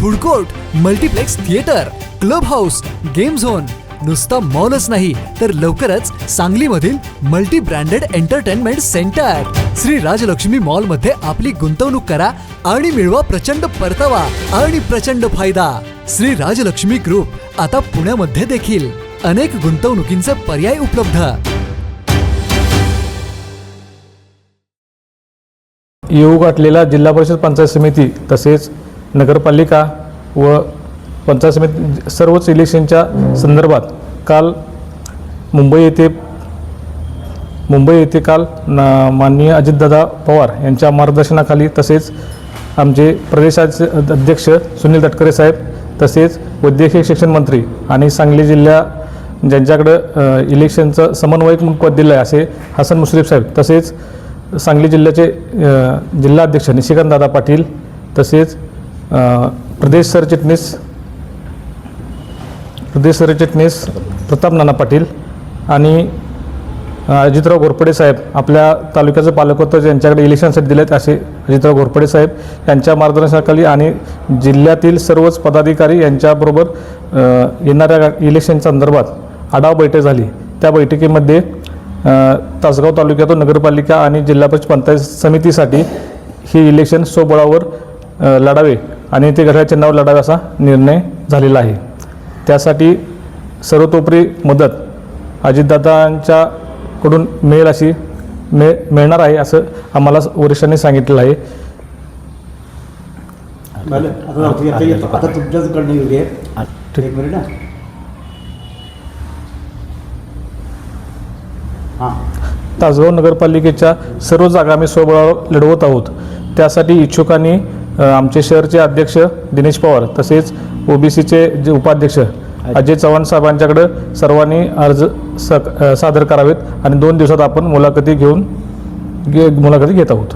food court multiplex theatre club house game zone. नुसता मॉलच नाही तर लवकरच सांगलीमधील multi branded entertainment centre. Shri Rajalakshmi मॉलमध्ये आपली गुंतवणूक करा आणि मिळवा प्रचंड परतावा आणि प्रचंड फायदा. श्री राजलक्ष्मी ग्रुप आता पुण्यामध्ये देखील अनेक गुंतवणुकींचे पर्याय उपलब्ध. येऊ गाठलेला जिल्हा परिषद पंचायत समिती तसेच नगरपालिका व पंचायत समिती सर्वच इलेक्शनच्या संदर्भात काल मुंबई येथे मुंबई येथे काल ना माननीय अजितदादा पवार यांच्या मार्गदर्शनाखाली तसेच आमचे प्रदेशाचे अध्यक्ष सुनील तटकरे साहेब तसेच वैद्यकीय शिक्षण मंत्री आणि सांगली जिल्ह्या ज्यांच्याकडं इलेक्शनचं समन्वयक म्हणून पद दिलं आहे असे हसन मुश्रीफ साहेब तसेच सांगली जिल्ह्याचे जिल्हा जिल्हाध्यक्ष निशिकांत दादा पाटील तसेच प्रदेश सरचिटणीस प्रदेश सरचिटणीस प्रताप नाना पाटील आणि अजितराव घोरपडे साहेब आपल्या तालुक्याचं पालकत्व ज्यांच्याकडे इलेक्शनसाठी दिलेत असे अजितराव घोरपडे साहेब यांच्या मार्गदर्शनाखाली आणि जिल्ह्यातील सर्वच पदाधिकारी यांच्याबरोबर येणाऱ्या इलेक्शन संदर्भात आढावा बैठक झाली. त्या बैठकीमध्ये तासगाव तालुक्यातून नगरपालिका आणि जिल्हा परिषद पंचायत समितीसाठी हे इलेक्शन स्वबळावर लढावे आणि ते घड्याळ चिन्हावर लढावे असा निर्णय झालेला आहे. त्यासाठी सर्वतोपरी मदत अजितदादांच्याकडून मिळेल अशी मिळ मिळणार आहे असं आम्हाला वरिष्ठांनी सांगितलेलं आहे. झालं आता आता- आता आता तुमच्याचकडनं येऊ दे एक मिनिट ना हां. तासगाव नगरपालिकेच्या सर्व जागा आम्ही स्वबळावर लढवत आहोत. त्यासाठी इच्छुकांनी आमचे शहरचे अध्यक्ष दिनेश पवार तसेच ओबीसीचे जे उपाध्यक्ष अजय चव्हाण साहेबांच्याकडे सर्वांनी अर्ज स सादर करावेत आणि दोन दिवसात आपण मुलाखती घेऊन घे मुलाखती घेत आहोत.